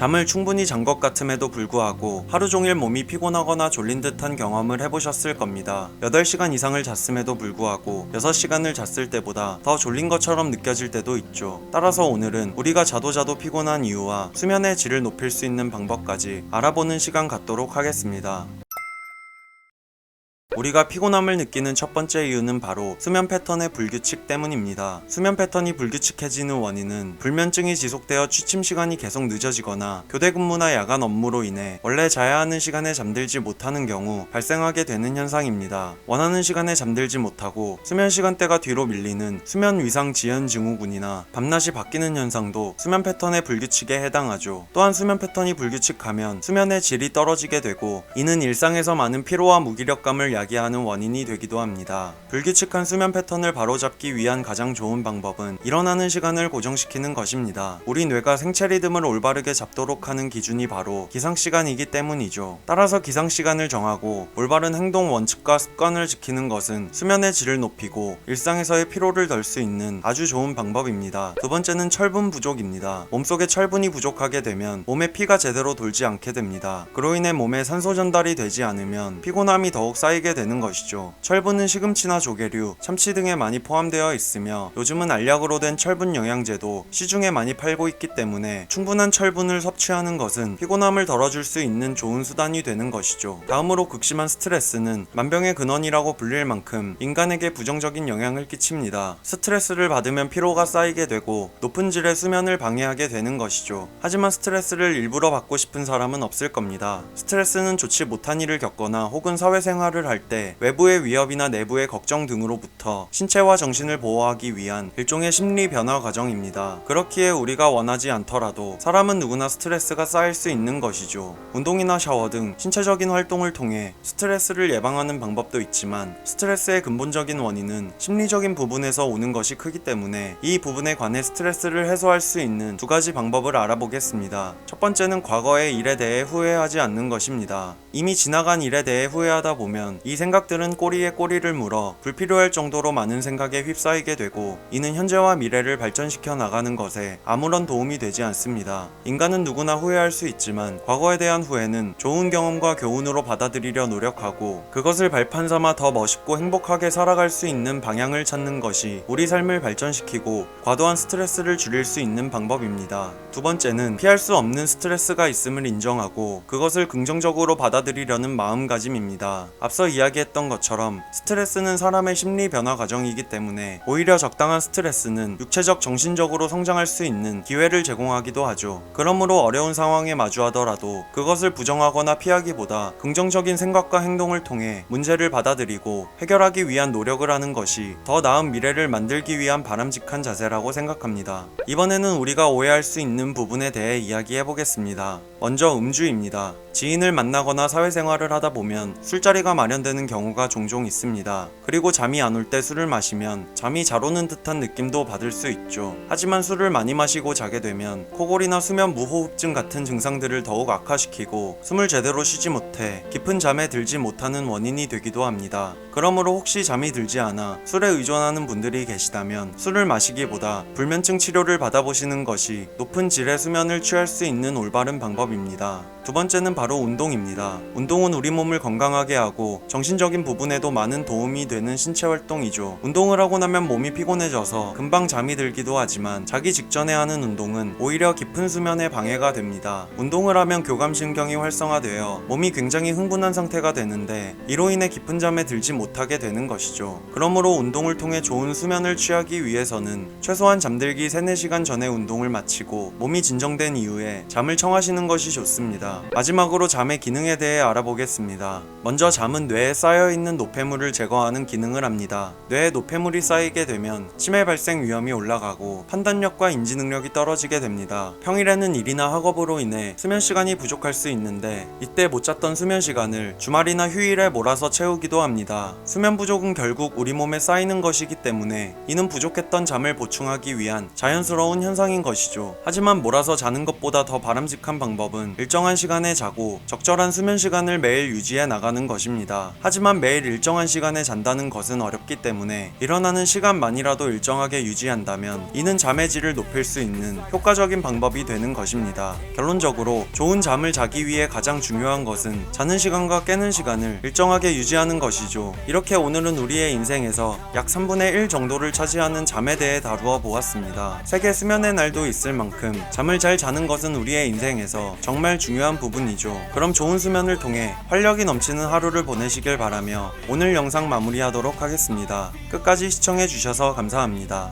잠을 충분히 잔 것 같음에도 불구하고 하루 종일 몸이 피곤하거나 졸린 듯한 경험을 해보셨을 겁니다. 8시간 이상을 잤음에도 불구하고 6시간을 잤을 때보다 더 졸린 것처럼 느껴질 때도 있죠. 따라서 오늘은 우리가 자도 자도 피곤한 이유와 수면의 질을 높일 수 있는 방법까지 알아보는 시간 갖도록 하겠습니다. 우리가 피곤함을 느끼는 첫 번째 이유는 바로 수면 패턴의 불규칙 때문입니다. 수면 패턴이 불규칙해지는 원인은 불면증이 지속되어 취침 시간이 계속 늦어지거나 교대 근무나 야간 업무로 인해 원래 자야 하는 시간에 잠들지 못하는 경우 발생하게 되는 현상입니다. 원하는 시간에 잠들지 못하고 수면 시간대가 뒤로 밀리는 수면 위상 지연 증후군이나 밤낮이 바뀌는 현상도 수면 패턴의 불규칙에 해당하죠. 또한 수면 패턴이 불규칙하면 수면의 질이 떨어지게 되고 이는 일상에서 많은 피로와 무기력감을 야기 하는 원인이 되기도 합니다. 불규칙한 수면 패턴을 바로잡기 위한 가장 좋은 방법은 일어나는 시간을 고정시키는 것입니다. 우리 뇌가 생체 리듬을 올바르게 잡도록 하는 기준이 바로 기상 시간이기 때문이죠. 따라서 기상 시간을 정하고 올바른 행동 원칙과 습관을 지키는 것은 수면의 질을 높이고 일상에서의 피로를 덜 수 있는 아주 좋은 방법입니다. 두 번째는 철분 부족입니다. 몸속에 철분이 부족하게 되면 몸에 피가 제대로 돌지 않게 됩니다. 그로 인해 몸에 산소 전달이 되지 않으면 피곤함이 더욱 쌓이게 되는 것이죠. 철분은 시금치나 조개류, 참치 등에 많이 포함되어 있으며 요즘은 알약으로 된 철분 영양제도 시중에 많이 팔고 있기 때문에 충분한 철분을 섭취하는 것은 피곤함을 덜어줄 수 있는 좋은 수단이 되는 것이죠. 다음으로 극심한 스트레스는 만병의 근원이라고 불릴 만큼 인간에게 부정적인 영향을 끼칩니다. 스트레스를 받으면 피로가 쌓이게 되고 높은 질의 수면을 방해하게 되는 것이죠. 하지만 스트레스를 일부러 받고 싶은 사람은 없을 겁니다. 스트레스는 좋지 못한 일을 겪거나 혹은 사회생활을 할때 외부의 위협이나 내부의 걱정 등으로부터 신체와 정신을 보호하기 위한 일종의 심리 변화 과정입니다. 그렇기에 우리가 원하지 않더라도 사람은 누구나 스트레스가 쌓일 수 있는 것이죠. 운동이나 샤워 등 신체적인 활동을 통해 스트레스를 예방하는 방법도 있지만 스트레스의 근본적인 원인은 심리적인 부분에서 오는 것이 크기 때문에 이 부분에 관해 스트레스를 해소할 수 있는 두 가지 방법을 알아보겠습니다. 첫 번째는 과거의 일에 대해 후회하지 않는 것입니다. 이미 지나간 일에 대해 후회하다 보면 이 생각들은 꼬리에 꼬리를 물어 불필요할 정도로 많은 생각에 휩싸이게 되고 이는 현재와 미래를 발전시켜 나가는 것에 아무런 도움이 되지 않습니다. 인간은 누구나 후회할 수 있지만 과거에 대한 후회는 좋은 경험과 교훈으로 받아들이려 노력하고 그것을 발판 삼아 더 멋있고 행복하게 살아갈 수 있는 방향을 찾는 것이 우리 삶을 발전시키고 과도한 스트레스를 줄일 수 있는 방법입니다. 두 번째는 피할 수 없는 스트레스가 있음을 인정하고 그것을 긍정적으로 받아들이려는 마음가짐입니다. 앞서 이야기했던 것처럼 스트레스는 사람의 심리 변화 과정이기 때문에 오히려 적당한 스트레스는 육체적 정신적으로 성장할 수 있는 기회를 제공하기도 하죠. 그러므로 어려운 상황에 마주하더라도 그것을 부정하거나 피하기보다 긍정적인 생각과 행동을 통해 문제를 받아들이고 해결하기 위한 노력을 하는 것이 더 나은 미래를 만들기 위한 바람직한 자세라고 생각합니다. 이번에는 우리가 오해할 수 있는 부분에 대해 이야기해 보겠습니다. 먼저 음주입니다. 지인을 만나거나 사회생활을 하다 보면 술자리가 마련되는 경우가 종종 있습니다. 그리고 잠이 안 올 때 술을 마시면 잠이 잘 오는 듯한 느낌도 받을 수 있죠. 하지만 술을 많이 마시고 자게 되면 코골이나 수면 무호흡증 같은 증상들을 더욱 악화시키고 숨을 제대로 쉬지 못해 깊은 잠에 들지 못하는 원인이 되기도 합니다. 그러므로 혹시 잠이 들지 않아 술에 의존하는 분들이 계시다면 술을 마시기보다 불면증 치료를 받아보시는 것이 높은 질의 수면을 취할 수 있는 올바른 방법입니다. 두 번째는 바로 운동입니다. 운동은 우리 몸을 건강하게 하고 정신적인 부분에도 많은 도움이 되는 신체 활동이죠. 운동을 하고 나면 몸이 피곤해져서 금방 잠이 들기도 하지만 자기 직전에 하는 운동은 오히려 깊은 수면에 방해가 됩니다. 운동을 하면 교감신경이 활성화되어 몸이 굉장히 흥분한 상태가 되는데 이로 인해 깊은 잠에 들지 못하게 되는 것이죠. 그러므로 운동을 통해 좋은 수면을 취하기 위해서는 최소한 잠들기 3, 4시간 전에 운동을 마치고 몸이 진정된 이후에 잠을 청하시는 것이 좋습니다. 마지막 으로 잠의 기능에 대해 알아보겠습니다. 먼저 잠은 뇌에 쌓여있는 노폐물을 제거하는 기능을 합니다. 뇌에 노폐물이 쌓이게 되면 치매 발생 위험이 올라가고 판단력과 인지 능력이 떨어지게 됩니다. 평일에는 일이나 학업으로 인해 수면 시간이 부족할 수 있는데 이때 못 잤던 수면 시간을 주말이나 휴일에 몰아서 채우기도 합니다. 수면 부족은 결국 우리 몸에 쌓이는 것이기 때문에 이는 부족했던 잠을 보충하기 위한 자연스러운 현상인 것이죠. 하지만 몰아서 자는 것보다 더 바람직한 방법은 일정한 시간에 자고 적절한 수면 시간을 매일 유지해 나가는 것입니다. 하지만 매일 일정한 시간에 잔다는 것은 어렵기 때문에 일어나는 시간만이라도 일정하게 유지한다면 이는 잠의 질을 높일 수 있는 효과적인 방법이 되는 것입니다. 결론적으로 좋은 잠을 자기 위해 가장 중요한 것은 자는 시간과 깨는 시간을 일정하게 유지하는 것이죠. 이렇게 오늘은 우리의 인생에서 약 3분의 1 정도를 차지하는 잠에 대해 다루어 보았습니다. 세계 수면의 날도 있을 만큼 잠을 잘 자는 것은 우리의 인생에서 정말 중요한 부분이죠. 그럼 좋은 수면을 통해 활력이 넘치는 하루를 보내시길 바라며 오늘 영상 마무리하도록 하겠습니다. 끝까지 시청해 주셔서 감사합니다.